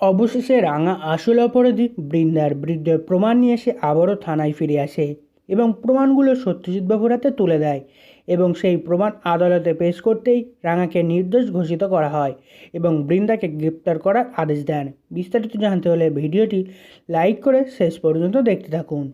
অবশেষে রাঙা আসল অপরাধী বৃন্দার বিরুদ্ধে প্রমাণ নিয়ে সে আবারও থানায় ফিরে আসে এবং প্রমাণগুলো সত্যজিৎবাবুর হাতে তুলে দেয় এবং সেই প্রমাণ আদালতে পেশ করতেই রাঙাকে নির্দোষ ঘোষিত করা হয় এবং বৃন্দাকে গ্রেপ্তার করার আদেশ দেন। বিস্তারিত জানতে হলে ভিডিওটি লাইক করে শেষ পর্যন্ত দেখতে থাকুন।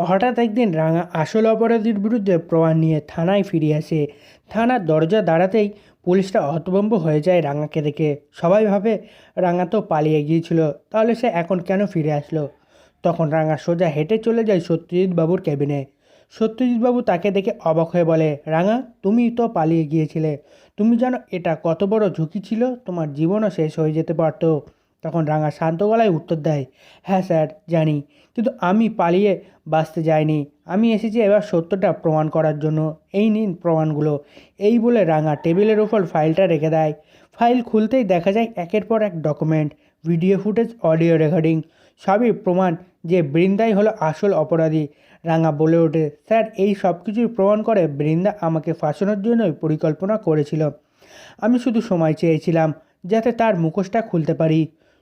হঠাৎ একদিন রাঙা আসল অপরাধীর বিরুদ্ধে প্রমাণ নিয়ে থানায় ফিরে আসে। থানার দরজা দাঁড়াতেই পুলিশটা হতভম্ব হয়ে যায় রাঙাকে দেখে। সবাই ভাবে রাঙা তো পালিয়ে গিয়েছিল, তাহলে সে এখন কেন ফিরে আসলো? তখন রাঙা সোজা হেঁটে চলে যায় সত্যজিৎ বাবুর ক্যাবিনে সত্যজিৎ বাবু তাকে দেখে অবাক হয়ে বলে, রাঙা, তুমি তো পালিয়ে গিয়েছিলে। তুমি জানো এটা কত বড় ঝুঁকি ছিল, তোমার জীবনও শেষ হয়ে যেতে পারতো। তখন রাঙা শান্ত গলায় উত্তর দেয় হ্যাঁ স্যার, জানি। কিন্তু আমি পালিয়ে বাঁচতে যাইনি। আমি এসেছি এবার সত্যটা প্রমাণ করার জন্য। এই নিন প্রমাণগুলো। এই বলে রাঙা টেবিলের ওপর ফাইলটা রেখে দেয়। ফাইল খুলতেই দেখা যায় একের পর এক document, video footage, audio recording, সবই প্রমাণ যে বৃন্দাই হলো আসল অপরাধী। রাঙা বলে ওঠে, স্যার, এই সব কিছুই প্রমাণ করে বৃন্দা আমাকে ফাঁসানোর জন্যই পরিকল্পনা করেছিল। আমি শুধু সময় চেয়েছিলাম যাতে তার মুখোশটা খুলতে পারি।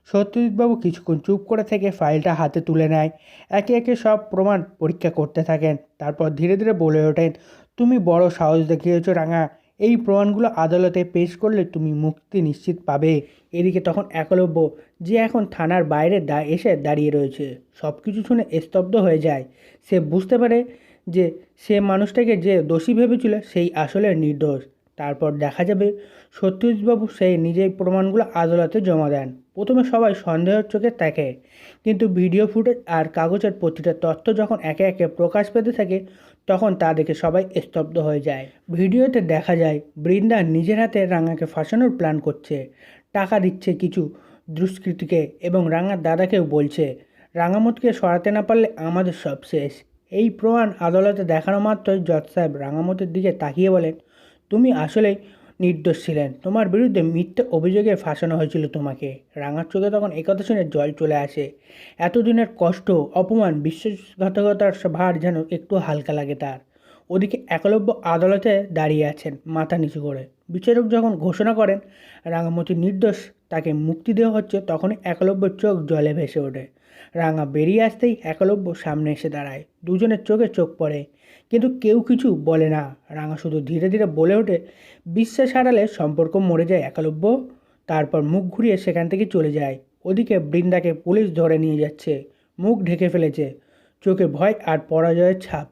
সত্যজিৎবাবু কিছুক্ষণ চুপ করে থেকে ফাইলটা হাতে তুলে নেয়। একে একে সব প্রমাণ পরীক্ষা করতে থাকেন। তারপর ধীরে ধীরে বলে ওঠেন, তুমি বড় সাহস দেখিয়েছো রাঙা। এই প্রমাণগুলো আদালতে পেশ করলে তুমি মুক্তি নিশ্চিত পাবে। এদিকে তখন একলব্য যে এখন থানার বাইরে দা এসে দাঁড়িয়ে রয়েছে। সব কিছু শুনে স্তব্ধ হয়ে যায়। সে বুঝতে পারে যে সে মানুষটাকে যে দোষী ভেবেছিল সেই আসলে নির্দোষ। তারপর দেখা যাবে সত্যজিৎবাবু সেই নিজেই প্রমাণগুলো আদালতে জমা দেন। প্রথমে সবাই সন্দেহের চোখে তাকে কিন্তু ভিডিও ফুটেজ আর কাগজের প্রতিটা তথ্য যখন একে একে প্রকাশ পেতে থাকে, তখন তা দেখে সবাই স্তব্ধ হয়ে যায়। ভিডিওতে দেখা যায়, বৃন্দা নিজের হাতে রাঙাকে ফাঁসানোর প্ল্যান করছে। টাকা দিচ্ছে কিছু দুষ্কৃতীকে এবং রাঙার দাদাকেও বলছে, রাঙামতকে সরাতে না পারলে আমাদের সব শেষ। এই প্রমাণ আদালতে দেখানো মাত্রই জজ সাহেব রাঙামতের দিকে তাকিয়ে বলেন তুমি নির্দোষ ছিলেন। তোমার বিরুদ্ধে মিথ্যে অভিযোগে ফাঁসানো হয়েছিল তোমাকে। রাঙার চোখে তখন একথা শুনে জল চলে আসে। এতদিনের কষ্ট, অপমান, বিশ্বাসঘাতকতার ভার যেন একটু হালকা লাগে তার। ওদিকে একলব্য আদালতে দাঁড়িয়ে আছেন, মাথা নিচু করে। বিচারক যখন ঘোষণা করেন, রাঙামতি নির্দোষ, তাকে মুক্তি দেওয়া হচ্ছে, তখনই একলব্যর চোখ জলে ভেসে ওঠে। রাঙা বেরিয়ে আসতেই একলব্য সামনে এসে দাঁড়ায়। দুজনের চোখে চোখ পড়ে। কিন্তু কেউ কিছু বলে না। রাঙা শুধু ধীরে ধীরে বলে ওঠে, বিশ্বাস হারালে সম্পর্ক মরে যায় একালব্য তারপর মুখ ঘুরিয়ে সেখান থেকে চলে যায়। ওদিকে বৃন্দাকে পুলিশ ধরে নিয়ে যাচ্ছে। মুখ ঢেকে ফেলেছে। চোখে ভয় আর পরাজয়ের ছাপ।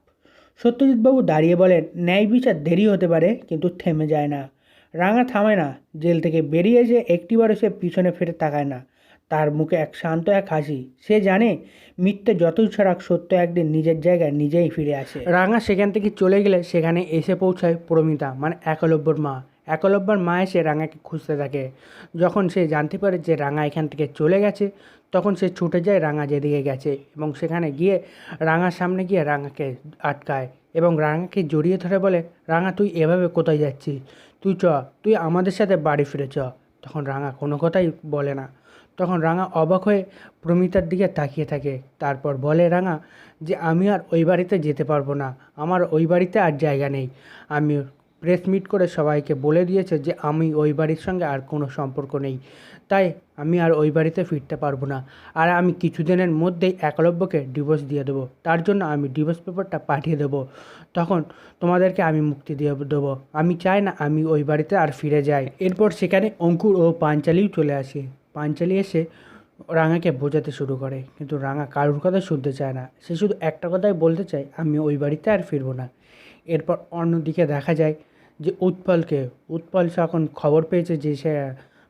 সত্যজিৎবাবু দাঁড়িয়ে বলেন, ন্যায় বিচার দেরি হতে পারে, কিন্তু থেমে যায় না। রাঙা থামে না। জেল থেকে বেরিয়ে এসে একটিবারও সে পিছনে ফিরে তাকায় না। তার মুখে এক শান্ত, এক হাসি। সে জানে মিথ্যে যতই ছড়াক, সত্য একদিন নিজের জায়গায় নিজেই ফিরে আসে। রাঙা সেখান থেকে চলে গেলে সেখানে এসে পৌঁছায় প্রমিতা মানে একলব্যর মা। একলব্যর মা এসে রাঙাকে খুঁজতে থাকে। যখন সে জানতে পারে যে রাঙা এখান থেকে চলে গেছে, তখন সে ছুটে যায় রাঙা যেদিকে গেছে এবং সেখানে গিয়ে রাঙার সামনে গিয়ে রাঙাকে আটকায় এবং রাঙাকে জড়িয়ে ধরে বলে, রাঙা, তুই এভাবে কোথায় যাচ্ছিস? তুই চ, তুই আমাদের সাথে বাড়ি ফিরে চ। তখন রাঙা কোনো কথাই বলে না। তখন রাঙা অবাক হয়ে প্রমিতার দিকে তাকিয়ে থাকে। তারপর বলে, রাঙা, যে আমি আর ওই বাড়িতে যেতে পারব না। আমার ওই বাড়িতে আর জায়গা নেই। আমি প্রেস মিট করে সবাইকে বলে দিয়েছে যে আমি ওই বাড়ির সঙ্গে আর কোনো সম্পর্ক নেই। তাই আমি আর ওই বাড়িতে ফিরতে পারব না। আর আমি কিছুদিনের মধ্যেই একলব্যকে ডিভোর্স দিয়ে দেবো। তার জন্য আমি ডিভোর্স পেপারটা পাঠিয়ে দেবো। তখন তোমাদেরকে আমি মুক্তি দিয়ে দেবো। আমি চাই না আমি ওই বাড়িতে আর ফিরে যাই। এরপর সেখানে অঙ্কুর ও পাঞ্চালিও চলে আসে। পাঞ্চালি এসে রাঙাকে বোঝাতে শুরু করে। কিন্তু রাঙা কারুর কথা শুনতে চায় না। সে শুধু একটা কথাই বলতে চায়, আমি ওই বাড়িতে আর ফিরবো না। এরপর অন্যদিকে দেখা যায় যে উৎপলকে, উৎপল সে এখন খবর পেয়েছে যে সে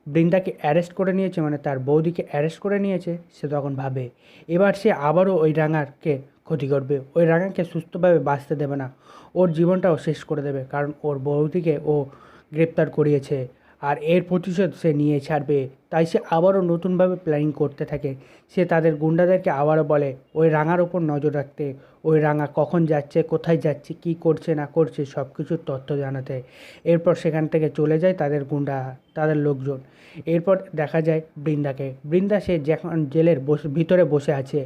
বৃন্দাকে অ্যারেস্ট করে নিয়েছে মানে তার বৌদিকে অ্যারেস্ট করে নিয়েছে, সে তখন ভাবে। এবার সে আবারও ওই রাঙারকে ক্ষতি করবে। ওই রাঙাকে সুস্থভাবে বাঁচতে দেবে না। ওর জীবনটাও শেষ করে দেবে, কারণ ওর বৌদিকে ও গ্রেপ্তার করিয়েছে। আর এর প্রতিশোধ সে নিয়ে ছাড়বে। তাই সে আবারও নতুনভাবে প্ল্যানিং করতে থাকে। সে তাদের গুন্ডাদেরকে আবারও বলে, ওই রাঙার ওপর নজর রাখতে। ওই রাঙা কখন যাচ্ছে, কোথায় যাচ্ছে, কি করছে, না করছে সব কিছুর তথ্য জানাতে। এরপর সেখান থেকে চলে যায় তাদের গুন্ডা, তাদের লোকজন। এরপর দেখা যায় বৃন্দাকে। বৃন্দা সে যখন জেলের ভিতরে বসে আছে।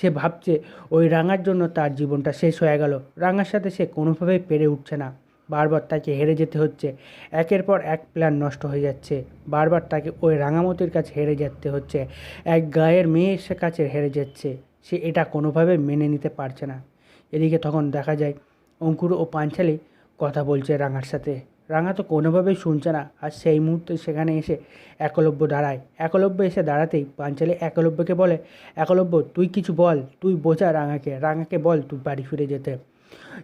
সে ভাবছে, ওই রাঙার জন্য তার জীবনটা শেষ হয়ে গেল। রাঙার সাথে সে কোনোভাবেই পেরে উঠছে না। বারবার তাকে হেরে যেতে হচ্ছে। একের পর এক প্ল্যান নষ্ট হয়ে যাচ্ছে। বারবার তাকে ওই রাঙামতির কাছে হেরে যেতে হচ্ছে। এক গায়ের মেয়ের কাছে হেরে যাচ্ছে। সে এটা কোনোভাবে মেনে নিতে পারছে না। এদিকে তখন দেখা যায়, অঙ্কুর ও পাঞ্চালি কথা বলছে রাঙার সাথে। রাঙা তো কোনোভাবেই শুনছে না আর সেই মুহূর্তে সেখানে এসে একলব্য দাঁড়ায়। একলব্য এসে দাঁড়াতেই পাঞ্চালি একলব্যকে বলে, একলব্য, তুই কিছু বল, তুই বোঝা রাঙাকে। রাঙাকে বল, তুই বাড়ি ফিরে যেতে।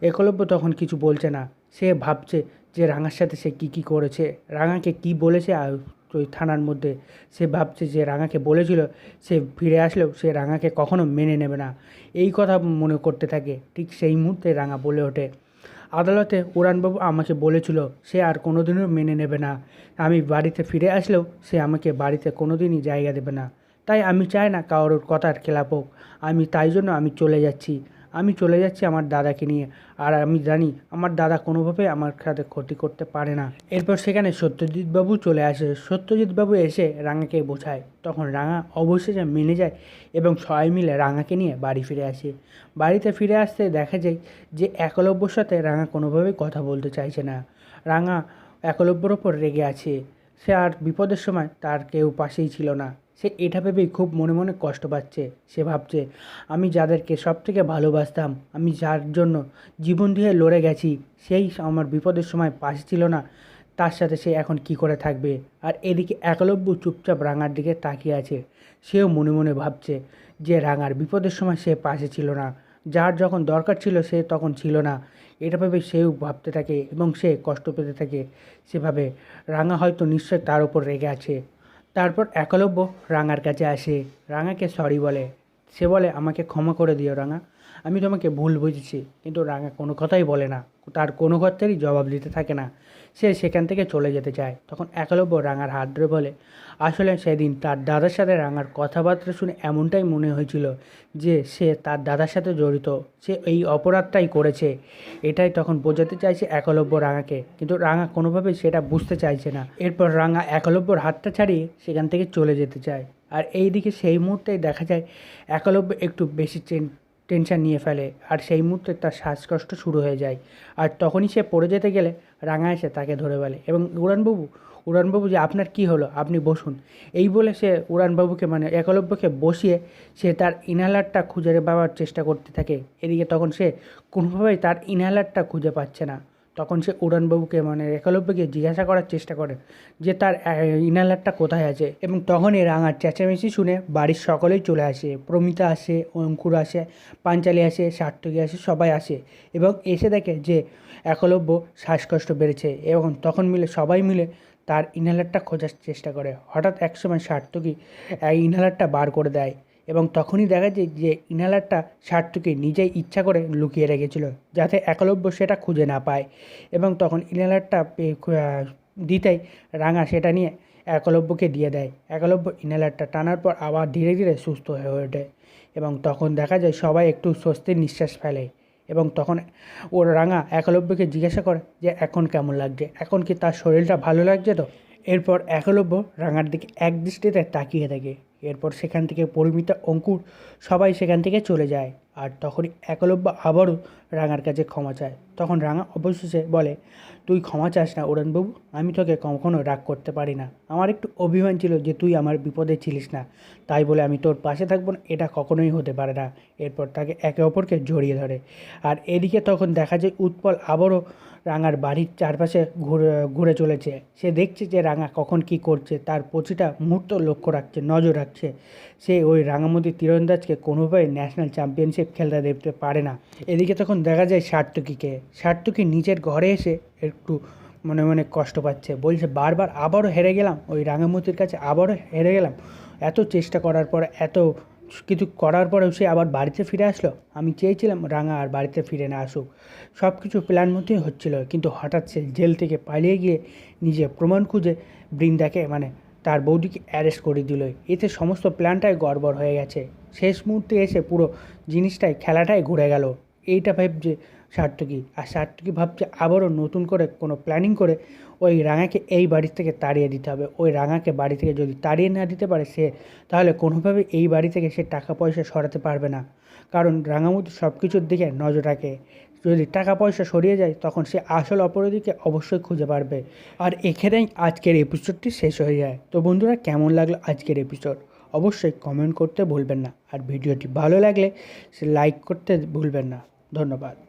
একলব্য তখন কিছু বলছে না। সে ভাবছে যে রাঙার সাথে সে কী কী করেছে? রাঙাকে কি বলেছে? আর ওই থানার মধ্যে সে ভাবছে যে রাঙাকে বলেছিল, সে ফিরে আসলেও সে রাঙাকে কখনো মেনে নেবে না। এই কথা মনে করতে থাকে। ঠিক সেই মুহূর্তে রাঙা বলে ওঠে, আদালতে উড়ানবাবু আমাকে বলেছিল, সে আর কোনোদিনও মেনে নেবে না। আমি বাড়িতে ফিরে আসলেও সে আমাকে বাড়িতে কোনোদিনই জায়গা দেবে না। তাই আমি চাই না কারোর কথার খেলাপ হোক। আমি তাই জন্য আমি চলে যাচ্ছি। আমি চলে যাচ্ছি আমার দাদাকে নিয়ে। আর আমি জানি আমার দাদা কোনোভাবে আমার সাথে ক্ষতি করতে পারে না। এরপর সেখানে সত্যজিৎবাবু চলে আসে। সত্যজিৎবাবু এসে রাঙাকে বোঝায়। তখন রাঙা অবশেষে মেনে যায় এবং সবাই মিলে রাঙাকে নিয়ে বাড়ি ফিরে আসে। বাড়িতে ফিরে আসতে দেখা যায় যে একলব্যর সাথে রাঙা কোনোভাবেই কথা বলতে চাইছে না। রাঙা একলব্যর ওপর রেগে আছে। সে আর বিপদের সময় তার কেউ পাশেই ছিল না। সে এটা ভেবেই খুব মনে মনে কষ্ট পাচ্ছে। সে ভাবছে, আমি যাদেরকে সব থেকে ভালোবাসতাম, আমি যার জন্য জীবন দিয়ে লড়ে গেছি, সেই আমার বিপদের সময় পাশে ছিল না, তার সাথে সে এখন কি করে থাকবে? আর এদিকে একলব্য চুপচাপ রাঙার দিকে তাকিয়ে আছে। সেও মনে মনে ভাবছে যে রাঙার বিপদের সময় সে পাশে ছিল না, যার যখন দরকার ছিল সে তখন ছিল না। এটা ভেবে সেও ভাবতে থাকে এবং সে কষ্ট পেতে থাকে। সেভাবে রাঙা হয়তো নিশ্চয় তার উপর রেগে আছে। তারপর একলব্য রাঙার কাছে আসে। রাঙাকে সরি বলে। সে বলে, আমাকে ক্ষমা করে দিও রাঙা। আমি তোমাকে ভুল বুঝেছি, কিন্তু রাঙা কোনো কথাই বলে না। তার কোনো কথারই জবাব দিতে থাকে না। সে সেখান থেকে চলে যেতে চায়। তখন একলব্য রাঙার হাত ধরে বলে, আসলে সেদিন তার দাদার সাথে রাঙার কথাবার্তা শুনে এমনটাই মনে হয়েছিল যে সে তার দাদার সাথে জড়িত। সে এই অপরাধটাই করেছে। এটাই তখন বোঝাতে চাইছে একলব্য রাঙাকে। কিন্তু রাঙা কোনোভাবেই সেটা বুঝতে চাইছে না। এরপর রাঙা একলব্যর হাতটা ছাড়িয়ে সেখান থেকে চলে যেতে চায়। আর এই দিকে সেই মুহূর্তেই দেখা যায়, একলব্য একটু বেশি চেন টেনশন নিয়ে ফেলে। আর সেই মুহূর্তে তার শ্বাসকষ্ট শুরু হয়ে যায়। আর তখনই সে পড়ে যেতে গেলে রাঙা এসে তাকে ধরে ফেলে। এবং উড়ানবাবু উড়ানবাবু যে আপনার কি হলো? আপনি বসুন। এই বলে সে উড়ানবাবুকে মানে একলব্যকে বসিয়ে সে তার ইনহেলারটা খুঁজে পাওয়ার চেষ্টা করতে থাকে। এদিকে তখন সে কোনোভাবেই তার ইনহেলারটা খুঁজে পাচ্ছে না। তখন সে উড়ানবাবুকে মানে একলব্যকে জিজ্ঞাসা করার চেষ্টা করে যে তার ইনহেলারটা কোথায় আছে? এবং তখনই রাঙার চেঁচামেচি শুনে বাড়ির সকলেই চলে আসে। প্রমিতা আসে, অঙ্কুর আসে, পাঞ্চালি আসে, সার্থকী আসে, সবাই আসে এবং এসে দেখে যে একলব্য শ্বাসকষ্ট বেড়েছে এবং তখন মিলে সবাই মিলে তার ইনহেলারটা খোঁজার চেষ্টা করে। হঠাৎ একসময় সার্থকী ইনহেলারটা বার করে দেয়। এবং তখনই দেখা যায় যে ইনহেলারটা সার্থকী নিজেই ইচ্ছা করে লুকিয়ে রেখেছিল, যাতে একলব্য সেটা খুঁজে না পায়। এবং তখন ইনহেলারটা দিতেই রাঙা সেটা নিয়ে একলব্যকে দিয়ে দেয়। একলব্য ইনহেলারটা টানার পর আবার ধীরে ধীরে সুস্থ হয়ে ওঠে এবং তখন দেখা যায় সবাই একটু স্বস্তির নিঃশ্বাস ফেলে এবং তখন ওর রাঙা একলব্যকে জিজ্ঞাসা করে যে, এখন কেমন লাগছে? এখন কি তার শরীরটা ভালো লাগছে তো? এরপর একলব্য রাঙার দিকে এক দৃষ্টিতে তাকিয়ে থাকে। এরপর সেখান থেকে পরিমিতা অঙ্কুর সবাই সেখান থেকে চলে যায়। আর তখনই একলব্য আবারও রাঙার কাছে ক্ষমা চায়। তখন রাঙা অবশেষে বলে, তুই ক্ষমা চাস না উড়ানবাবু আমি তোকে কখনো রাগ করতে পারি না। আমার একটু অভিমান ছিল যে তুই আমার বিপদে ছিলিস না। তাই বলে আমি তোর পাশে থাকব না, এটা কখনোই হতে পারে না। এরপর তাকে একে অপরকে জড়িয়ে ধরে। আর এদিকে তখন দেখা যায় উৎপল আবারও রাঙার বাড়ির চারপাশে ঘুরে ঘুরে চলেছে। সে দেখছে যে রাঙা কখন কি করছে, তার প্রতিটা মুহূর্ত লক্ষ্য রাখছে, নজর রাখছে। সে ওই রাঙামতি তীরন্দাজকে কোনোভাবে ন্যাশনাল চ্যাম্পিয়নশিপ খেলতে দেখতে পারে না। এদিকে তখন দেখা যায় সার্থকীকে সার্থকী নিজের ঘরে এসে একটু মনে মনে কষ্ট পাচ্ছে। বলছে, বারবার আবারও হেরে গেলাম। ওই রাঙামতির কাছে আবারও হেরে গেলাম। এত চেষ্টা করার পর, এত কিছু করার পরেও সে আবার বাড়িতে ফিরে আসলো। আমি চেয়েছিলাম রাঙা আর বাড়িতে ফিরে না আসুক। সব কিছু প্ল্যান মতোই হচ্ছিল। কিন্তু হঠাৎ সে জেল থেকে পালিয়ে গিয়ে নিজে প্রমাণ খুঁজে বৃন্দাকে মানে তার বৌদিকে অ্যারেস্ট করে দিল। এতে সমস্ত প্ল্যানটাই গড়বড় হয়ে গেছে। শেষ মুহূর্তে এসে পুরো জিনিসটাই, খেলাটাই ঘুরে গেল। এইটা ভাবছে সার্থকী। আর সার্থকী ভাবছে আবারও নতুন করে কোনো প্ল্যানিং করে ওই রাঙাকে এই বাড়ি থেকে তাড়িয়ে দিতে হবে। ওই রাঙাকে বাড়ি থেকে যদি তাড়িয়ে না দিতে পারে সে, তাহলে কোনোভাবে এই বাড়ি থেকে সে টাকা পয়সা সরাতে পারবে না। কারণ রাঙামতি সব কিছুর দিকে নজর রাখে। যদি টাকা পয়সা সরিয়ে যায়, তখন সে আসল অপরাধীকে অবশ্যই খুঁজে পারবে। আর এখানেই আজকের এপিসোডটি শেষ হয়ে যায়। তো বন্ধুরা, কেমন লাগল আজকের এপিসোড অবশ্যই কমেন্ট করতে ভুলবেন না। আর ভিডিওটি ভালো লাগলে, সে লাইক করতে ভুলবেন না। ধন্যবাদ।